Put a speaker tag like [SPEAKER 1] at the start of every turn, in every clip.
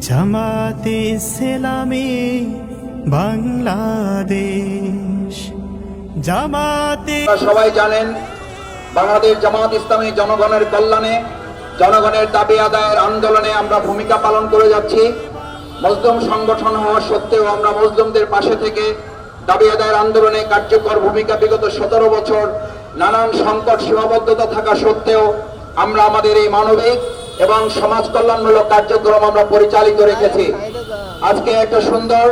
[SPEAKER 1] জামাতে ইসলামী বাংলাদেশ। জামাতে
[SPEAKER 2] সবাই জানেন, বাংলাদেশ জামাত ইসলামী জনগণের কল্যাণে, জনগণের দাবি আদায়ের আন্দোলনে আমরা ভূমিকা পালন করে যাচ্ছি। মজলুম সংগঠন হওয়া সত্ত্বেও আমরা মজলুমদের পাশে থেকে দাবি আদায়ের আন্দোলনে কার্যকর ভূমিকা বিগত সতেরো বছর নানান সংকট সীমাবদ্ধতা থাকা সত্ত্বেও আমরা আমাদের এই মানবিক এবং সমাজ কল্যাণমূলক কার্যক্রম আমরা পরিচালিত রেখেছি। আজকে একটা সুন্দর,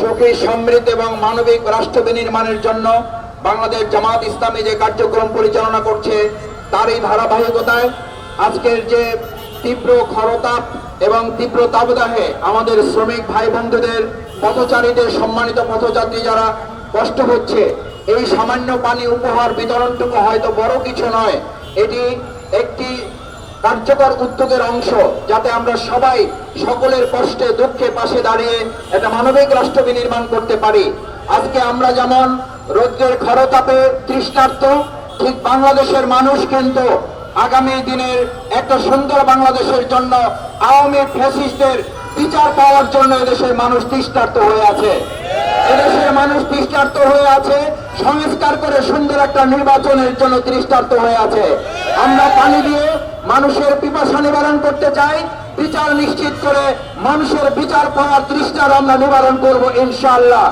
[SPEAKER 2] সুখী, সমৃদ্ধ এবং মানবিক রাষ্ট্র বিনির্মাণের জন্য বাংলাদেশ জামাত ইসলামী যে কার্যক্রম পরিচালনা করছে, তারই ধারাবাহিকতায় আজকের যে তীব্র খরতাপ এবং তীব্র তাবদাহে আমাদের শ্রমিক ভাই বন্ধুদের পথচারীদের, সম্মানিত পথযাত্রী যারা কষ্ট হচ্ছে, এই সামান্য পানি উপহার বিতরণটুকু হয়তো বড় কিছু নয়। এটি একটি কার্যকর উদ্যোগের অংশ, যাতে আমরা সবাই সকলের কষ্টে, দুঃখে পাশে দাঁড়িয়ে একটা মানবিক রাষ্ট্র বিনির্মাণ করতে পারি। আজকে আমরা যেমন রৌদ্রের খরতাপে তৃষ্ণার্ত, ঠিক বাংলাদেশের মানুষ কিন্তু আগামী দিনের একটা সুন্দর বাংলাদেশের জন্য আওয়ামী ফ্যাসিস্টদের বিচার পাওয়ার জন্য এদেশের মানুষ তৃষ্ণার্ত হয়ে আছে। এদেশের মানুষ তৃষ্ণার্ত হয়ে আছে, সংস্কার করে সুন্দর একটা নির্বাচনের জন্য তৃষ্ণার্ত হয়ে আছে। আমরা পানি দিয়ে মানুষের পিপাসা নিবারণ করতে চাই, বিচার নিশ্চিত করে মানুষের বিচার পাওয়ার তৃষ্ণার আমরা নিবারণ করব ইনশাল্লাহ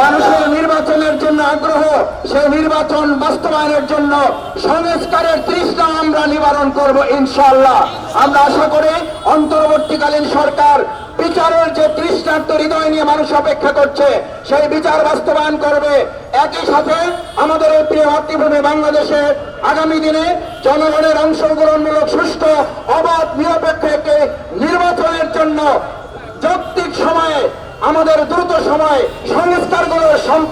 [SPEAKER 2] মানুষের নির্বাচনের জন্য আগ্রহ, সেই নির্বাচন বাস্তবায়নের জন্য সংস্কারের তৃষ্ণা আমরা নিবারণ করব ইনশাল্লাহ আমরা আশা করি, অন্তর্বর্তীকালীন সরকার বিচারের যে দৃষ্টান্ত হৃদয় নিয়ে মানুষ অপেক্ষা করছে, সেই বিচার বাস্তবায়ন করবে। একই সাথে আমাদের এই প্রিয় মাতৃভূমি বাংলাদেশে আগামী দিনে জনগণের অংশগ্রহণমূলক সুষ্ঠু, অবাধ, নিরপেক্ষ একটি নির্বাচনের জন্য যৌক্তিক সময়ে, আমাদের দ্রুত সময়ে সংস্কারগুলো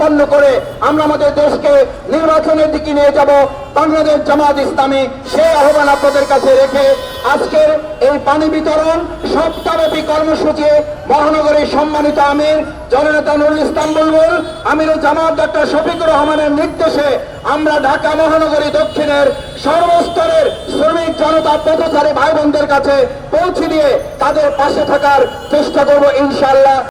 [SPEAKER 2] সম্পন্ন করে আমরা আমাদের দেশকে নির্বাচনের দিকে নিয়ে যাব। বাংলাদেশ জামাত ইসলামী সেই আহ্বান আপনাদের কাছে রেখে আজকের এই পানি বিতরণ সপ্তাহব্যাপী কর্মসূচি মহানগরীর সম্মানিত আমির জননেতা নুরুল ইসলাম বুলবুল, আমিরুল জামাত ডক্টর শফিকুর রহমানের নির্দেশে আমরা ঢাকা মহানগরী দক্ষিণের সর্বস্তরের শ্রমিক জনতা পথচারী ভাই বোনদের কাছে পৌঁছে দিয়ে তাদের পাশে থাকার চেষ্টা করব ইনশাআল্লাহ।